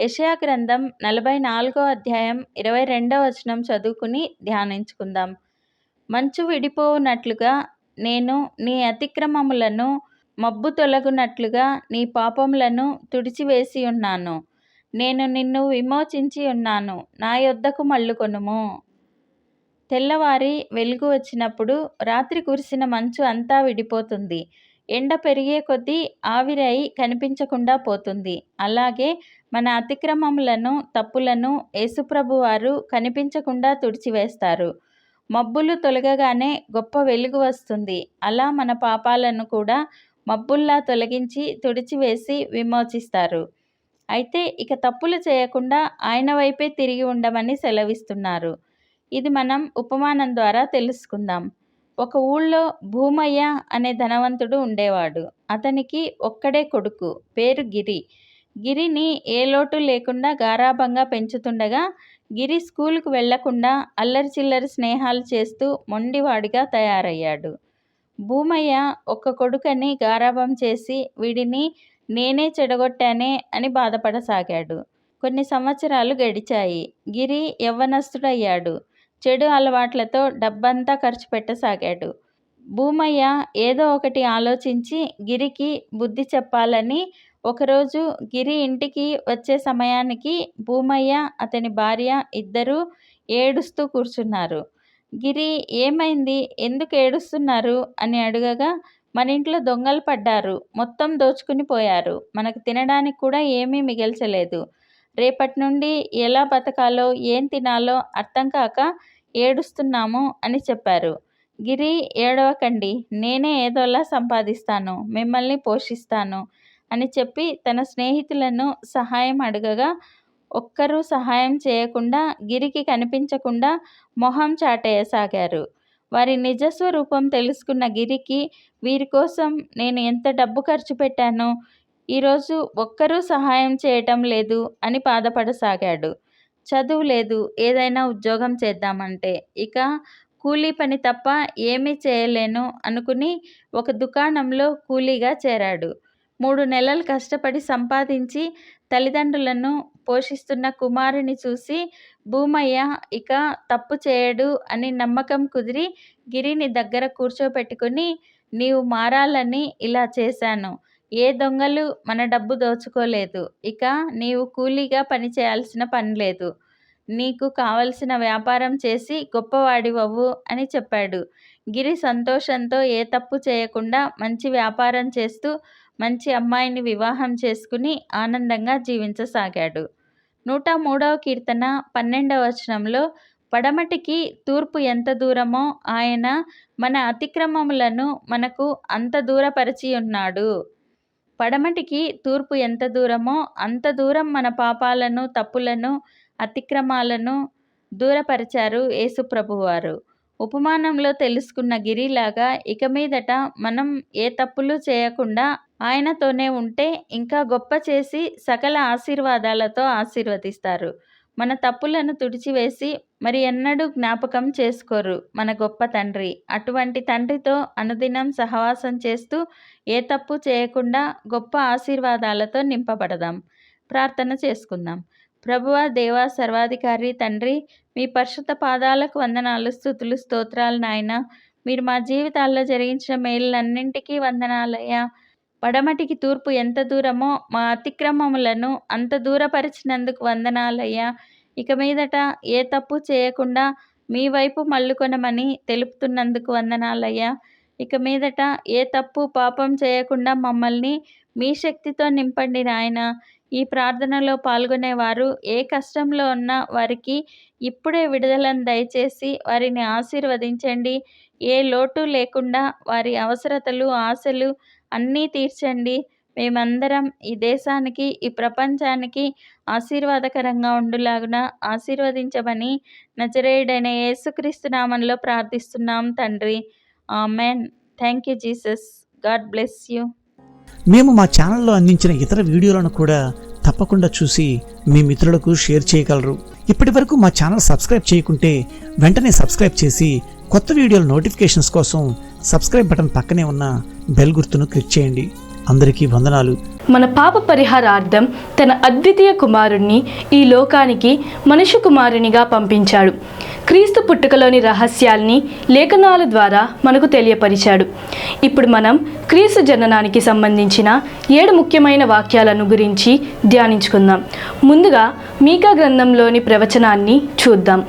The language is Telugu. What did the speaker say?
యషయా గ్రంథం నలభై నాలుగో అధ్యాయం ఇరవై రెండవ వచనం చదువుకుని ధ్యానించుకుందాం. మంచు విడిపోవునట్లుగా నేను నీ అతిక్రమములను మబ్బు తొలగునట్లుగా నీ పాపములను తుడిచివేసి ఉన్నాను. నేను నిన్ను విమోచించి ఉన్నాను. నా యొద్దకు మళ్ళుకొనుము. తెల్లవారి వెలుగు వచ్చినప్పుడు రాత్రి కురిసిన మంచు అంతా విడిపోతుంది. ఎండ పెరిగే కొద్దీ ఆవిరై కనిపించకుండా పోతుంది. అలాగే మన అతిక్రమములను తప్పులను యేసుప్రభు వారు కనిపించకుండా తుడిచివేస్తారు. మబ్బులు తొలగగానే గొప్ప వెలుగు వస్తుంది. అలా మన పాపాలను కూడా మబ్బుల్లా తొలగించి తుడిచివేసి విమోచిస్తారు. అయితే ఇక తప్పులు చేయకుండా ఆయన వైపే తిరిగి ఉండమని సెలవిస్తున్నారు. ఇది మనం ఉపమానం ద్వారా తెలుసుకుందాం. ఒక ఊళ్ళో భూమయ్య అనే ధనవంతుడు ఉండేవాడు. అతనికి ఒక్కడే కొడుకు పేరు గిరి. గిరిని ఏ లోటు లేకుండా గారాభంగా పెంచుతుండగా గిరి స్కూలుకు వెళ్ళకుండా అల్లరి చిల్లరి స్నేహాలు చేస్తూ మొండివాడిగా తయారయ్యాడు. భూమయ్య ఒక్క కొడుకని గారాభం చేసి వీడిని నేనే చెడగొట్టానే అని బాధపడసాగాడు. కొన్ని సంవత్సరాలు గడిచాయి. గిరి యవ్వనస్తుడయ్యాడు. చెడు అలవాట్లతో డబ్బంతా ఖర్చు పెట్టసాగాడు. భూమయ్య ఏదో ఒకటి ఆలోచించి గిరికి బుద్ధి చెప్పాలని ఒకరోజు గిరి ఇంటికి వచ్చే సమయానికి భూమయ్య అతని భార్య ఇద్దరూ ఏడుస్తూ కూర్చున్నారు. గిరి ఏమైంది? ఎందుకు ఏడుస్తున్నారు? అని అడగగా మన ఇంట్లో దొంగలు పడ్డారు. మొత్తం దోచుకుని పోయారు. మనకు తినడానికి కూడా ఏమీ మిగల్చలేదు. రేపటి నుండి ఎలా బతకాలో ఏం తినాలో అర్థం కాక ఏడుస్తున్నాము అని చెప్పారు. గిరి ఏడవకండి నేనే ఏదోలా సంపాదిస్తాను మిమ్మల్ని పోషిస్తాను అని చెప్పి తన స్నేహితులను సహాయం అడగగా ఒక్కరూ సహాయం చేయకుండా గిరికి కనిపించకుండా మొహం చాటేయసాగారు. వారి నిజస్వరూపం తెలుసుకున్న గిరికి వీరి కోసం నేను ఎంత డబ్బు ఖర్చు పెట్టానో ఈరోజు ఒక్కరూ సహాయం చేయటం లేదు అని బాధపడసాగాడు. చదువు లేదు ఏదైనా ఉద్యోగం చేద్దామంటే ఇక కూలీ పని తప్ప ఏమీ చేయలేను అనుకుని ఒక దుకాణంలో కూలీగా చేరాడు. మూడు నెలలు కష్టపడి సంపాదించి తల్లిదండ్రులను పోషిస్తున్న కుమారుని చూసి భూమయ్య ఇక తప్పు చేయడు అని నమ్మకం కుదిరి గిరిని దగ్గర కూర్చోపెట్టుకుని నీవు మారాలని ఇలా చేశాను. ఏ దొంగలు మన డబ్బు దోచుకోలేదు. ఇక నీవు కూలీగా పని చేయాల్సిన పని లేదు. నీకు కావలసిన వ్యాపారం చేసి గొప్పవాడివవు అని చెప్పాడు. గిరి సంతోషంతో ఏ తప్పు చేయకుండా మంచి వ్యాపారం చేస్తూ మంచి అమ్మాయిని వివాహం చేసుకుని ఆనందంగా జీవించసాగాడు. నూట మూడవ కీర్తన పన్నెండవ వచనంలో పడమటికి తూర్పు ఎంత దూరమో ఆయన మన అతిక్రమములను మనకు అంత దూరపరిచి ఉన్నాడు పడమటికి తూర్పు ఎంత దూరమో అంత దూరం మన పాపాలను తప్పులను అతిక్రమాలను దూరపరిచారు యేసుప్రభువారు ఉపమానంలో తెలుసుకున్న గిరిలాగా ఇక మీదట మనం ఏ తప్పులు చేయకుండా ఆయనతోనే ఉంటే ఇంకా గొప్ప చేసి సకల ఆశీర్వాదాలతో ఆశీర్వదిస్తారు. మన తప్పులను తుడిచివేసి మరి ఎన్నడూ జ్ఞాపకం చేసుకోరు మన గొప్ప తండ్రి. అటువంటి తండ్రితో అనుదినం సహవాసం చేస్తూ ఏ తప్పు చేయకుండా గొప్ప ఆశీర్వాదాలతో నింపబడదాం. ప్రార్థన చేసుకుందాం. ప్రభువ దేవా సర్వాధికారి తండ్రి మీ పరిశుద్ధ పాదాలకు వందనాలు స్థుతులు స్తోత్రాలు నాయన. మీరు మా జీవితాల్లో జరిగించిన మేలులన్నింటికీ వందనాలయ్యా. పడమటికి తూర్పు ఎంత దూరమో మా అతిక్రమములను అంత దూరపరిచినందుకు వందనాలయ్యా. ఇక మీదట ఏ తప్పు చేయకుండా మీ వైపు మళ్ళుకొనమని తెలుపుతున్నందుకు వందనాలయ్యా. ఇక మీదట ఏ తప్పు పాపం చేయకుండా మమ్మల్ని మీ శక్తితో నింపండి నాయన. ఈ ప్రార్థనలో పాల్గొనేవారు. ఏ కష్టంలో ఉన్నా వారికి ఇప్పుడే విడుదలను దయచేసి వారిని ఆశీర్వదించండి. ఏ లోటు లేకుండా వారి అవసరతలు ఆశలు అన్నీ తీర్చండి. మేమందరం ఈ దేశానికి ఈ ప్రపంచానికి ఆశీర్వాదకరంగా ఉండులాగున ఆశీర్వదించమని నజరేయుడైన యేసుక్రీస్తు నామంలో ప్రార్థిస్తున్నాం తండ్రి. Amen. Thank you Jesus. God bless you. మేము మా ఛానల్లో అందించిన ఇతర వీడియోలను కూడా తప్పకుండా చూసి మీ మిత్రులకు షేర్ చేయగలరు. ఇప్పటి వరకు మా ఛానల్ సబ్స్క్రైబ్ చేయకుంటే వెంటనే సబ్స్క్రైబ్ చేసి కొత్త వీడియోల నోటిఫికేషన్స్ కోసం సబ్స్క్రైబ్ బటన్ పక్కనే ఉన్న బెల్ గుర్తును క్లిక్ చేయండి. అందరికీ వందనాలు. మన పాప పరిహారార్థం తన అద్వితీయ కుమారుణ్ణి ఈ లోకానికి మనిషి కుమారునిగా పంపించాడు. క్రీస్తు పుట్టుకలోని రహస్యాల్ని లేఖనాల ద్వారా మనకు తెలియపరిచాడు. ఇప్పుడు మనం క్రీస్తు జననానికి సంబంధించిన ఏడు ముఖ్యమైన వాక్యాలను గురించి ధ్యానించుకుందాం. ముందుగా మీకా గ్రంథంలోని ప్రవచనాన్ని చూద్దాం.